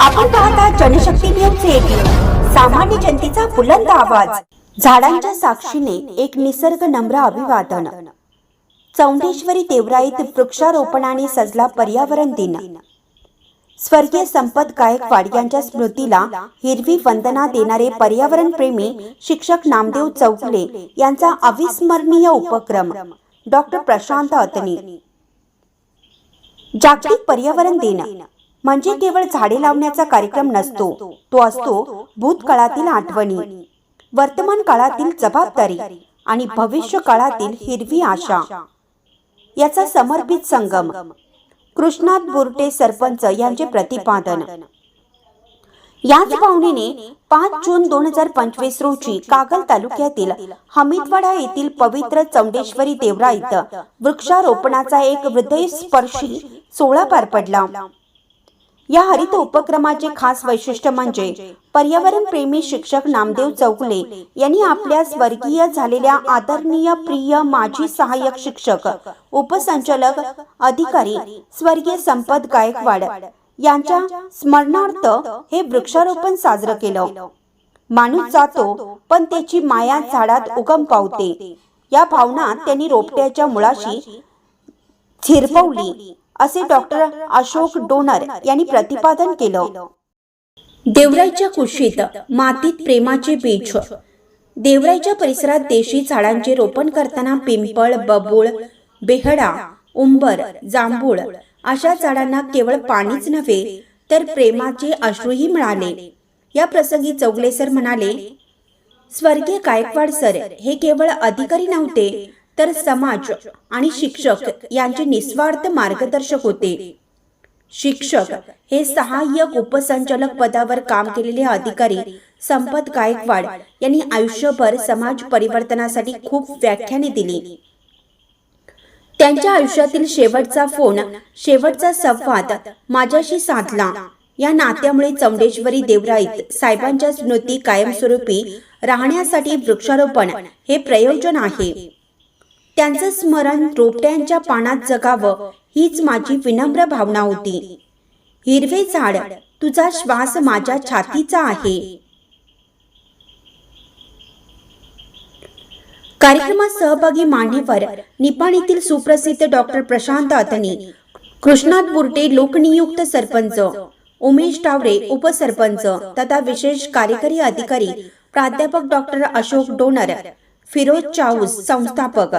आपण पाहता Janshakti news eighteen सामान्य जनतेचा बुलंद आवाज. झाडांच्या साक्षीने एक निसर्ग नम्र अभिवादन. चौंडेश्वरी देवराईत वृक्षारोपणाने सजला पर्यावरण दिन. स्वर्गीय संपत गायकवाड यांच्या स्मृतीला हिरवी वंदना देणारे पर्यावरण प्रेमी शिक्षक नामदेव चौकले यांचा अविस्मरणीय उपक्रम. डॉक्टर प्रशांत अतनी. जागतिक पर्यावरण दिन. म्हणजे केवळ झाडे लावण्याचा कार्यक्रम नसतो. तो असतो भूतकाळातील आठवणी. वर्तमान काळातील जबाबदारी आणि भविष्य काळातील हिरवी आशा. याचा समर्पित संगम. कृष्णात बुरटे सरपंच यांचे प्रतिपादन. याच पाहुणीने पाच जून दोन हजार पंचवीस रोजी कागल तालुक्यातील हमीदवाडा येथील पवित्र चौंडेश्वरी देवरा इथं वृक्षारोपणाचा एक हृदयस्पर्शी सोहळा पार पडला. या हरित उपक्रमाचे खास वैशिष्ट्य म्हणजे पर्यावरण प्रेमी शिक्षक नामदेव चौगुले यांनी आपल्या स्वर्गीय झालेल्या आदरणीय प्रिय माजी सहाय्यक शिक्षक उपसंचालक अधिकारी स्वर्गीय संपत गायकवाड यांच्या स्मरणार्थ हे वृक्षारोपण साजरं केलं. माणूस जातो पण त्याची माया झाडात उगम पावते. या भावना त्यांनी रोपट्याच्या मुळाशी झिरपवली. असे डॉक्टर अशोक डोनर यांनी प्रतिपादन केलं. देवराईच्या कुशीत मातीत प्रेमाचे बीज देवराईच्या परिसरात देशी झाडांचे रोपण करताना पिंपळ बबूळ बेहडा उंबर जांभूळ अशा झाडांना केवळ पाणीच नव्हे तर प्रेमाचे अश्रूही मिळाले या प्रसंगी चौगले सर म्हणाले स्वर्गीय गायकवाड सर हे केवळ अधिकारी नव्हते तर समाज आणि शिक्षक यांचे निस्वार्थ मार्गदर्शक होते. शिक्षक हे सहाय्यक उपसंचालक पदावर काम केलेले अधिकारी संपत गायकवाड यांनी आयुष्यभर समाज परिवर्तनासाठी खूप व्याख्याने दिली. त्यांच्या आयुष्यातील शेवटचा फोन शेवटचा संवाद माझ्याशी साधला. या नात्यामुळे चौंडेश्वरी देवराईत साहेबांच्या स्मृती कायमस्वरूपी राहण्यासाठी वृक्षारोपण हे प्रयोजन आहे. त्यांचं स्मरण रोपट्यांच्या पानात जगावं हीच माझी विनम्र भावना होती. हिरवे झाड तुझा श्वास माझ्या छातीचा आहे. कार्यक्रमात सहभागी मान्यवर निपाणीतील सुप्रसिद्ध डॉक्टर प्रशांत अथनी कृष्णात बुर्टे लोकनियुक्त सरपंच उमेश टावरे उपसरपंच तथा विशेष कार्यकारी अधिकारी प्राध्यापक डॉक्टर अशोक डोनर फिरोज चाऊस संस्थापक.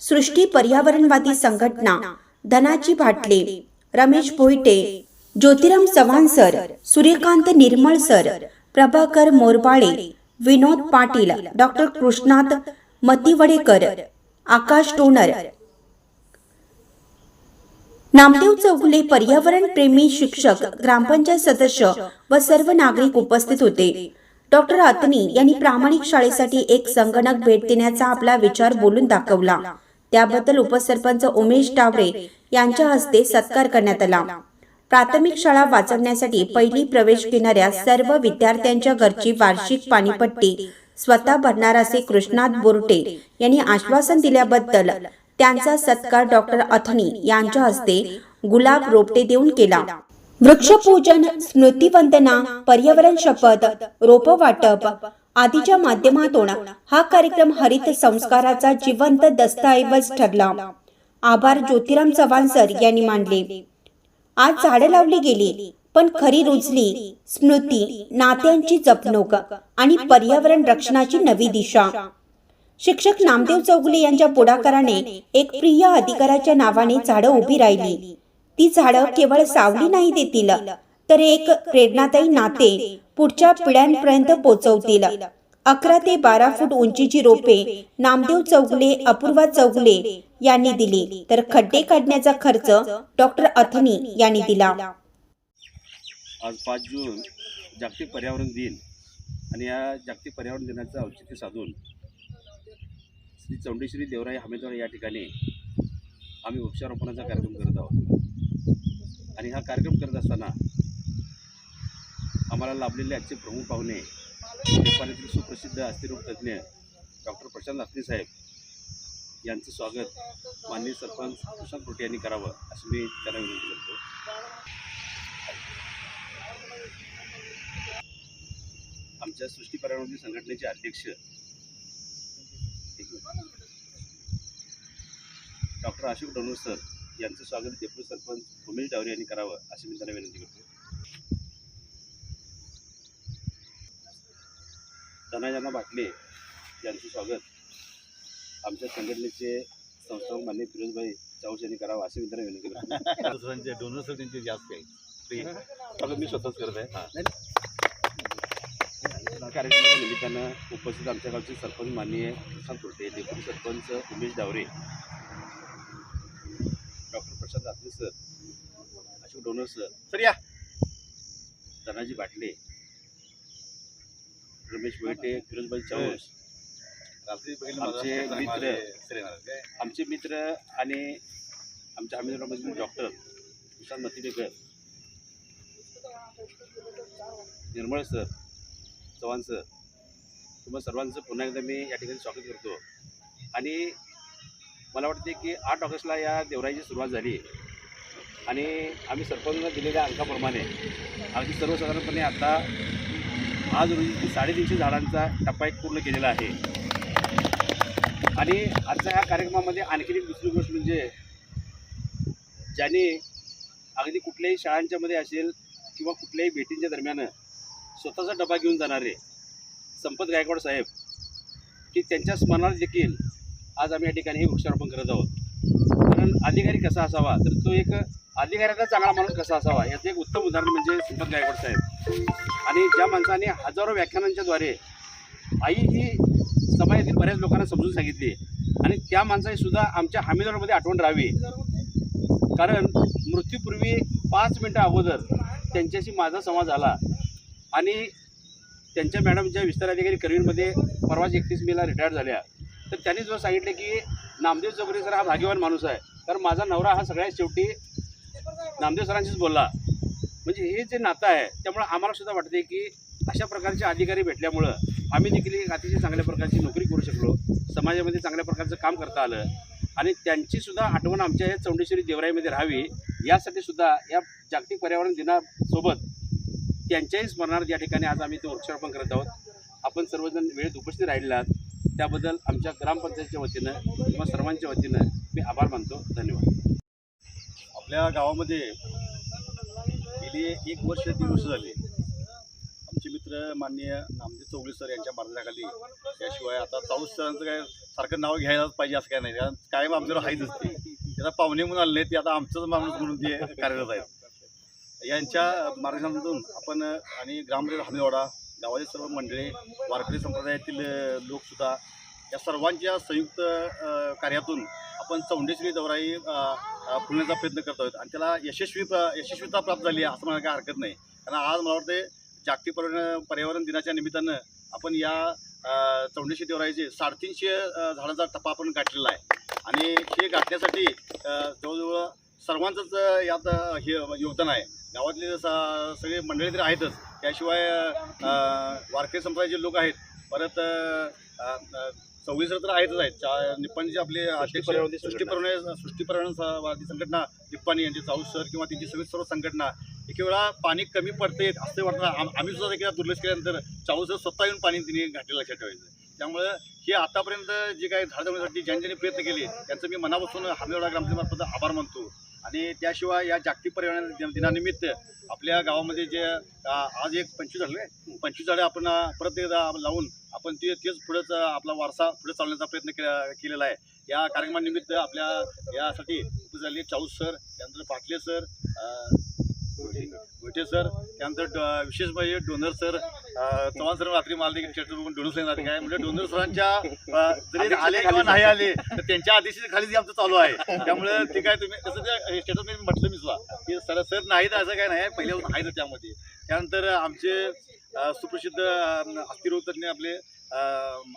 सृष्टी पर्यावरणवादी संघटना Dhanaji Bhatle Ramesh Bhoite Jyotiram Chavan sir Suryakant Nirmal sir Prabhakar Morbale Vinod Patil doctor Krishnat Mativadekar Akash Tonar Namdev Chougule पर्यावरण प्रेमी शिक्षक ग्रामपंचायत सदस्य व सर्व नागरिक उपस्थित होते. डॉक्टर अतनी यांनी प्रामाणिक शाळेसाठी एक संगणक भेट देण्याचा आपला विचार बोलून दाखवला. त्याबद्दल उपसरपंच उमेश टावरे यांच्या हस्ते सत्कार करण्यात आला. प्राथमिक शाळा वाचवण्यासाठी पहिली प्रवेश घेणाऱ्या सर्व विद्यार्थ्यांच्या घरची वार्षिक पाणीपट्टी स्वतः भरणार असे कृष्णात बोरटे यांनी आश्वासन दिल्याबद्दल त्यांचा सत्कार डॉक्टर अथनी यांच्या हस्ते गुलाब रोपटे देऊन केला. वृक्षपूजन स्मृतिवंदना पर्यावरण शपथ रोप वाटप आदीच्या माध्यमातून हा कार्यक्रम हरित संस्काराचा जिवंत दस्तऐवज ठरला. आभार ज्योतिराम चव्हाण सर यांनी मांडले आज झाडं लावली गेली पण खरी रुजली स्मृती नात्यांची जपणूक आणि पर्यावरण रक्षणाची नवी दिशा. शिक्षक नामदेव चौगुले यांच्या पुढाकाराने एक प्रिय अधिकाराच्या नावाने झाडं उभी राहिली. ती झाडं केवळ सावली नाही देतील. तर एक प्रेरणादायी नाते पुढच्या पिढ्यांपर्यंत पोहोचवतील अकरा ते बारा फूट उंचीची रोपे नामदेव चौगले अपूर्वा चौगले यांनी दिली. तर खड्डे काढण्याचा खर्च डॉक्टर अथनी यांनी दिला. आज पाच जून जागतिक पर्यावरण दिन आणि या जागतिक पर्यावरण दिनाचं औचित्य साधून श्री चौंडेश्वरी देवराई हमेदवार या ठिकाणी आम्ही वृक्षारोपणाचा कार्यक्रम करत आहोत. आणि हा कार्यक्रम करत असताना आम्हाला लाभलेले आजचे प्रमुख पाहुणे नेपाळातील सुप्रसिद्ध अस्थिरोग तज्ज्ञ डॉक्टर प्रशांत अथनी साहेब यांचं स्वागत माननीय सरपंच प्रशांत रोटे यांनी करावं असं मी त्यांना विनंती करतो. आमच्या सृष्टी पर्यावरण संघटनेचे अध्यक्ष डॉक्टर अशोक डोनूर सर यांचं स्वागत डेप्युटी सरपंच उमेश डावरे यांनी करावं अशी मी त्यांना विनंती करतो. धनाजना बाटले यांचं स्वागत. आमच्या संघटनेचे संस्थापक मान्य फिरोजभाई चाऊस यांनी करावं अशी मी त्यांना विनंती करतो दुसऱ्यांचे डोनर्स त्यांचे जास्त आहे ते स्वागत मी स्वतःच करत आहे. कार्यक्रमाच्या निमित्तानं उपस्थित आमच्या गावचे सरपंच माननीय Prashant Kurte deputy sarpanch Umesh Dawre doctor Prashant Atre sir Ashok Donar sir sir या. धनाजी बाटले रमेश वैटे फिरोजबाई चौस आमचे मित्र. आमचे मित्र आणि आमच्या हमीदराबादमधील डॉक्टर विशाल मतिरेकर निर्मळ सर चव्हाण सर तुम्हा सर्वांचं पुन्हा एकदा मी या ठिकाणी स्वागत करतो. आणि मला वाटते की आठ ऑगस्टला या देवराईची सुरुवात झाली. आणि आम्ही सरपंचला दिलेल्या अंकाप्रमाणे अगदी सर्वसाधारणपणे आता आज रोजी साडेतीनशे झाडांचा टप्पा एक पूर्ण केलेला आहे. आणि आजच्या ह्या कार्यक्रमामध्ये आणखी एक दुसरी गोष्ट म्हणजे ज्याने अगदी कुठल्याही शाळांच्यामध्ये असेल किंवा कुठल्याही भेटींच्या दरम्यान स्वतःचा डबा घेऊन जाणारे संपत गायकवाड साहेब की त्यांच्या स्मरणात देखील आज आम्ही या ठिकाणी हे वृक्षारोपण करत आहोत. कारण अधिकारी कसा असावा? तर तो एक अधिकाऱ्याचा चांगला माणूस कसा असावा? याचं एक उत्तम उदाहरण म्हणजे संपत गायकवाड साहेब. आणि ज्या माणसाने हजारो व्याख्यानांच्याद्वारे आई ही समाजातील बऱ्याच लोकांना समजून सांगितली. आणि त्या माणसाची सुद्धा आमच्या हमीदारमध्ये आठवण राहावी. कारण मृत्यूपूर्वी पाच मिनटं अगोदर त्यांच्याशी माझा संवाद झाला. आणि त्यांच्या मॅडम ज्या विस्तार अधिकारी करिअरमध्ये परवाच एकतीस मेला रिटायर झाल्या. तर त्यांनी जो सांगितलं की नामदेव चौकरी सर हा भाग्यवान माणूस आहे. तर माझा नवरा हा सगळ्यात शेवटी नामदेव सरांशीच बोलला. म्हणजे हे जे नातं आहे त्यामुळं आम्हाला सुद्धा वाटते की अशा प्रकारचे अधिकारी भेटल्यामुळं आम्ही देखील एक अतिशय चांगल्या प्रकारची नोकरी करू शकलो. समाजामध्ये चांगल्या प्रकारचं काम करता आलं आणि त्यांची सुद्धा आठवण आमच्या या चौंडेश्वरी देवराईमध्ये राहावी यासाठी सुद्धा या जागतिक पर्यावरण दिनासोबत त्यांच्याही स्मरणार्थ या ठिकाणी आज आम्ही ते वृक्षारोपण करत आहोत. आपण सर्वजण वेळेत उपस्थित राहिलेला त्याबद्दल आमच्या ग्रामपंचायतच्या वतीनं किंवा सर्वांच्या वतीनं मी आभार मानतो. धन्यवाद. आपल्या गावामध्ये गेली एक वर्ष दिवस वर्ष झाली. आमचे मित्र माननीय नामदेव चौगले सर यांच्या मार्गाखाली त्याशिवाय आता चाऊस सरांचं काय सारखं नाव घ्यायलाच पाहिजे असं काय नाही. कारण कायम आमच्यावर हाईच असते. त्याचा पाहुणे म्हणून आले ते आता आमचंच माणूस म्हणून ते कार्यरत आहेत. यांच्या मार्गदर्शनातून आपण आणि ग्रामदेव हमीवाडा गावातील सर्व मंडळी वारकरी संप्रदायातील लोकसुद्धा या सर्वांच्या संयुक्त कार्यातून आपण चौंडेश्वरी दौराही पुण्याचा प्रयत्न करत आहोत. आणि त्याला यशस्वी यशस्वीता प्राप्त झाली आहे असं म्हणायला काही हरकत नाही. कारण आज मला वाटते जागतिक पर्यावरण पर्यावरण दिनाच्या निमित्तानं आपण या चौंडेश्वरी देवराईचे साडेतीनशे झाडांचा टप्पा आपण गाठलेला आहे. आणि हे गाठण्यासाठी जवळजवळ सर्वांचंच यात हे योगदान आहे. गावातले स- सगळे मंडळी तरी आहेतच. त्याशिवाय वारकरी संप्रदायाचे लोक आहेत. परत सर तर आहेतच आहेत. चा- निप्पाणीचे आपले अध्यक्ष सृष्टी पर्यावरण सृष्टी संघटना निप्पाणी यांचे चाऊस सर किंवा त्यांची सगळी सर्व संघटना. एक वेळा पाणी कमी पडते असं वाटतं. आम- आम्ही सुद्धा देखील दुर्लक्ष केल्यानंतर चाऊस सर स्वतः येऊन पाणी तिने घातले लक्षात ठेवायचं. त्यामुळं हे आतापर्यंत जे काही झाड जगण्यासाठी ज्यांनी प्रयत्न केले त्यांचं मी मनापासून हमीवाडा ग्रामपंचायत आभार मानतो. आणि त्याशिवाय या जागतिक पर्यावरण दिनानिमित्त आपल्या गावामध्ये जे आज एक पंचवीस झाले. पंचवीस झाडे आपण परत एकदा लावून आपण ते तेच पुढेच आपला वारसा पुढे चालण्याचा प्रयत्न के केलेला आहे. या कार्यक्रमानिमित्त आपल्या यासाठी उपस्थित झाले चाऊस सर त्यानंतर पाटले सर गोटे सर. त्यानंतर विशेष म्हणजे डोनर सर चव्हाण सर रात्री मला देखील स्टेटस बघून डोनर सर काय म्हणजे डोनर सरांच्या जरी आले किंवा नाही आले तर त्यांच्या आदेशाच्या खाली आमचं चालू आहे. त्यामुळे ते काय तुम्ही तसं ते स्टेटस मी म्हटलं मी सुद्धा की सर सर नाहीत असं काय नाही पहिल्यापासून आहेच त्यामध्ये. त्यानंतर आमचे सुप्रसिद्ध अ, अस्थिरोग तज्ञ आपले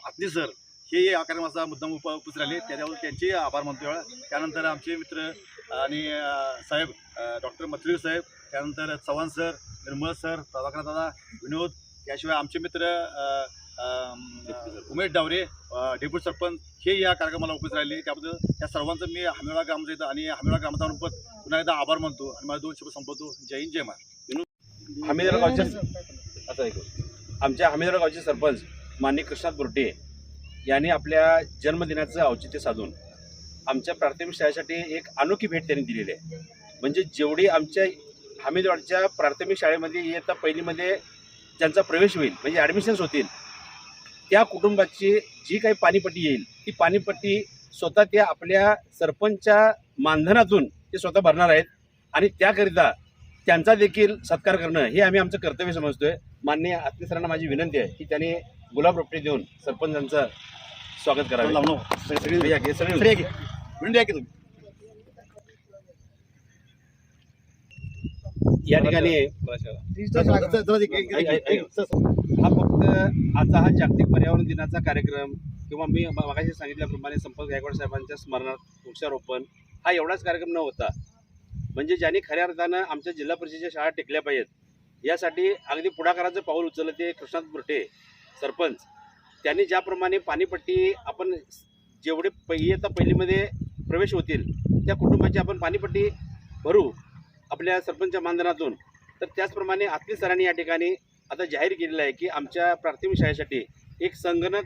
आत्नी सर हे या कार्यक्रमाचा मुद्दाम उप उपस्थित राहिले. त्याच्यावर त्यांचे आभार मानतो त्यानंतर आमचे मित्र आणि साहेब डॉक्टर मथुरी साहेब त्यानंतर चव्हाण सर निर्मळ सर प्रभाकर दादा विनोद याशिवाय आमचे मित्र उमेश डावरे डेप्युटी सरपंच हे या कार्यक्रमाला उपस्थित राहिले. त्याबद्दल त्या सर्वांचं मी हमेळा ग्रामचा आणि हमेळा ग्रामचा अनुपत पुन्हा एकदा आभार मानतो आणि माझे दोन शब्द संपवतो. जय हिंद जय महाराज गावचे असं ऐकू. आमच्या हमीदराव गावचे सरपंच मान्य कृष्णात बुरटे यांनी आपल्या जन्मदिनाचं औचित्य साधून आमच्या प्राथमिक शाळेसाठी एक अनोखी भेट त्यांनी दिलेली आहे. म्हणजे जेवढी आमच्या हमीदवाडच्या प्राथमिक शाळेमध्ये इयत्ता पहिलीमध्ये ज्यांचा प्रवेश होईल म्हणजे ॲडमिशन्स होतील त्या कुटुंबाची जी काही पाणीपट्टी येईल ती पाणीपट्टी स्वतः ते आपल्या सरपंचच्या मानधनातून ते स्वतः भरणार आहेत आणि त्याकरिता त्यांचा देखील सत्कार करणं हे आम्ही आमचं कर्तव्य समजतोय माननीय आत्मे सरांना माझी विनंती आहे की त्यांनी गुलाब रोपटे देऊन सरपंचांचं स्वागत करावे लावणं. सगळे या ठिकाणी. हा फक्त आता हा जागतिक पर्यावरण दिनाचा कार्यक्रम किंवा मी मगाशी सांगितल्याप्रमाणे संपत गायकवाड साहेबांच्या स्मरणार्थ वृक्षारोपण हा एवढाच कार्यक्रम न होता म्हणजे ज्यांनी खऱ्या अर्थानं आमच्या जिल्हा परिषदेच्या शाळा टिकल्या पाहिजेत यासाठी अगदी पुढाकाराचं पाऊल उचललं ते कृष्णात बुरटे सरपंच त्यांनी ज्याप्रमाणे पाणीपट्टी आपण जेवढे पै इयत्ता पहिलीमध्ये प्रवेश होतील त्या कुटुंबाची आपण पाणीपट्टी भरू आपल्या सरपंच मानधनातून. तर त्याचप्रमाणे आत्मी सरांनी या ठिकाणी आता जाहीर केलेलं आहे की आमच्या प्राथमिक शाळेसाठी एक संगणक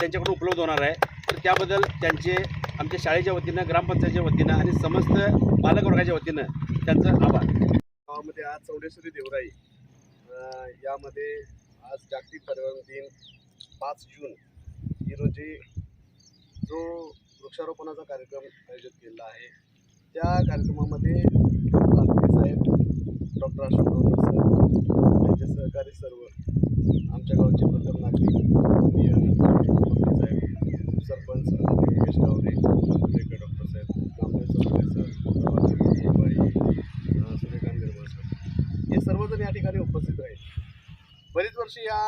त्यांच्याकडून उपलब्ध होणार आहे. तर त्याबद्दल त्यांचे आमच्या शाळेच्या वतीनं ग्रामपंचायतच्या वतीनं आणि समस्त बालकवर्गाच्या वतीनं त्यांचं आभार. गावामध्ये आज चौडेश्वरी देवराई यामध्ये आज जागतिक पर्यावरण दिन पाच जून ही रोजी जो वृक्षारोपणाचा कार्यक्रम आयोजित केलेला आहे. त्या कार्यक्रमामध्ये डॉक्टर अशोक डोंगर सर त्यांचे सहकारी सर्व आमच्या गावचे प्रथम नागरिक साहेब सरपंच योगेश गावरे सुरेखा डॉक्टर साहेब रामदेव सरपंच सर बाई सूर्यकांत निर्मळ सर हे सर्वजण या ठिकाणी उपस्थित आहेत. बरीच वर्षी या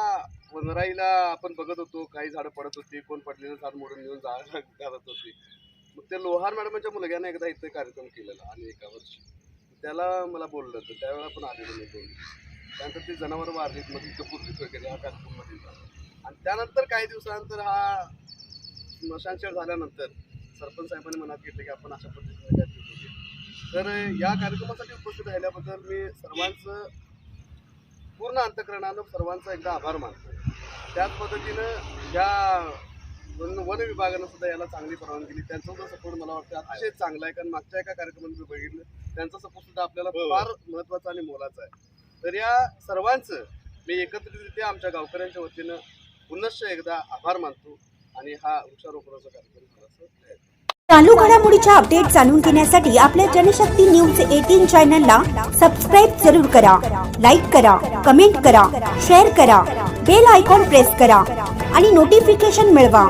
वनराईला आपण बघत होतो काही झाडं पडत होती कोण पडलेलं झाड मोडून नेऊन झाड घालत होती. मग त्या लोहार मॅडमच्या मुलग्याने एकदा इथे कार्यक्रम केलेला आणि एका वर्षी. त्याला मला बोललं होतं. त्यावेळेला पण आलेलं मी बोललो त्यानंतर ती जनावरं वारलीत मग तिथं पूर्वीच वगैरे हा कार्यक्रममध्ये आणि त्यानंतर काही दिवसानंतर हा स्मशानशेड झाल्यानंतर सरपंच साहेबांनी मनात घेतलं की आपण अशा पद्धतीने काहीतरी करूया तर या कार्यक्रमासाठी उपस्थित राहिल्याबद्दल मी सर्वांचं पूर्ण अंतकरणानं सर्वांचा एकदा आभार मानतो. त्याच पद्धतीनं या वन वन विभागानं सुद्धा याला चांगली परवानगी दिली. त्यांचा सुद्धा सपोर्ट मला वाटतं अतिशय चांगला आहे कारण मागच्या एका कार्यक्रमात मी बघितलं त्यांचा सपोर्ट सुद्धा आपल्याला हो. फार महत्त्वाचा आणि मोलाचा आहे. तर या सर्वांचं मी एकत्रितरित्या आमच्या गावकऱ्यांच्या वतीनं पुनश्च एकदा आभार मानतो आणि हा वृक्षारोपणाचा कार्यक्रम चालू घडामोडीच्या अपडेट जाणून घेण्यासाठी आपल्या जनशक्ती न्यूज एटीन चॅनलला सबस्क्राईब जरूर करा लाईक करा कमेंट करा शेअर करा बेल आयकॉन प्रेस करा आणि नोटिफिकेशन मिळवा.